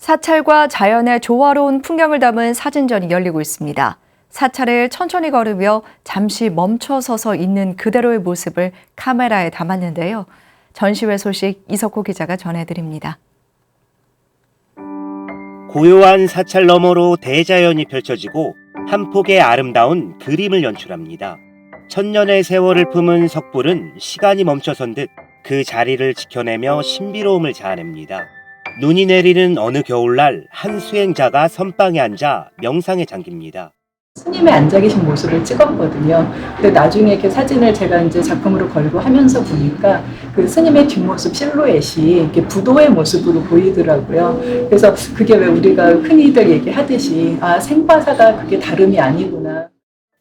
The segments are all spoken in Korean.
사찰과 자연의 조화로운 풍경을 담은 사진전이 열리고 있습니다. 사찰을 천천히 걸으며 잠시 멈춰 서서 있는 그대로의 모습을 카메라에 담았는데요. 전시회 소식 이석호 기자가 전해드립니다. 고요한 사찰 너머로 대자연이 펼쳐지고 한 폭의 아름다운 그림을 연출합니다. 천년의 세월을 품은 석불은 시간이 멈춰선 듯 그 자리를 지켜내며 신비로움을 자아냅니다. 눈이 내리는 어느 겨울날 한 수행자가 선방에 앉아 명상에 잠깁니다. 스님이 앉아 계신 모습을 찍었거든요. 근데 나중에 이렇게 사진을 제가 이제 작품으로 걸고 하면서 보니까 그 스님의 뒷모습 실루엣이 이렇게 부도의 모습으로 보이더라고요. 그래서 그게 왜 우리가 흔히들 얘기하듯이 아 생바사가 그게 다름이 아니구나.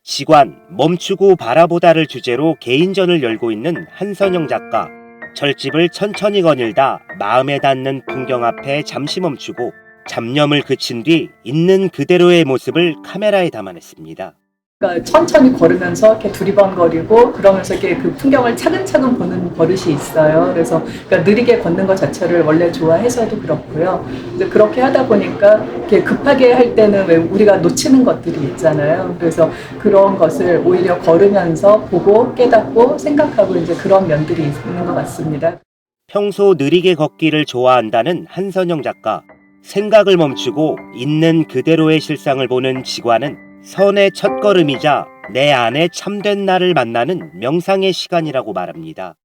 시관, 멈추고 바라보다를 주제로 개인전을 열고 있는 한선영 작가. 절집을 천천히 거닐다 마음에 닿는 풍경 앞에 잠시 멈추고 잡념을 그친 뒤 있는 그대로의 모습을 카메라에 담아냈습니다. 그러니까 천천히 걸으면서 이렇게 두리번거리고 그러면서 이렇게 그 풍경을 차근차근 보는 버릇이 있어요. 그래서 그러니까 느리게 걷는 것 자체를 원래 좋아해서도 그렇고요. 이제 그렇게 하다 보니까 이렇게 급하게 할 때는 왜 우리가 놓치는 것들이 있잖아요. 그래서 그런 것을 오히려 걸으면서 보고 깨닫고 생각하고 이제 그런 면들이 있는 것 같습니다. 평소 느리게 걷기를 좋아한다는 한선영 작가. 생각을 멈추고 있는 그대로의 실상을 보는 지관은 선의 첫걸음이자 내 안에 참된 나를 만나는 명상의 시간이라고 말합니다.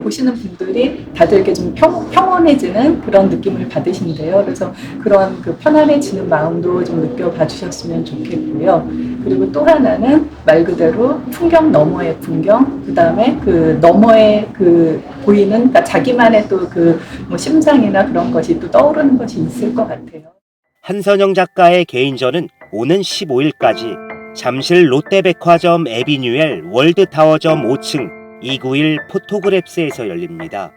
보시는 분들이 다들 이렇게 좀 평, 평온해지는 그런 느낌을 받으신대요. 그래서 그런 그 편안해지는 마음도 좀 느껴봐 주셨으면 좋겠고요. 그리고 또 하나는 말 그대로 풍경 너머의 풍경, 그 다음에 그 너머의 그 보이는, 그러니까 자기만의 또 그 뭐 심상이나 그런 것이 또 떠오르는 것이 있을 것 같아요. 한선영 작가의 개인전은 오는 15일까지 잠실 롯데백화점 에비뉴엘 월드타워점 5층 291 포토그랩스에서 열립니다.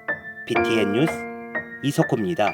BTN 뉴스 이석호입니다.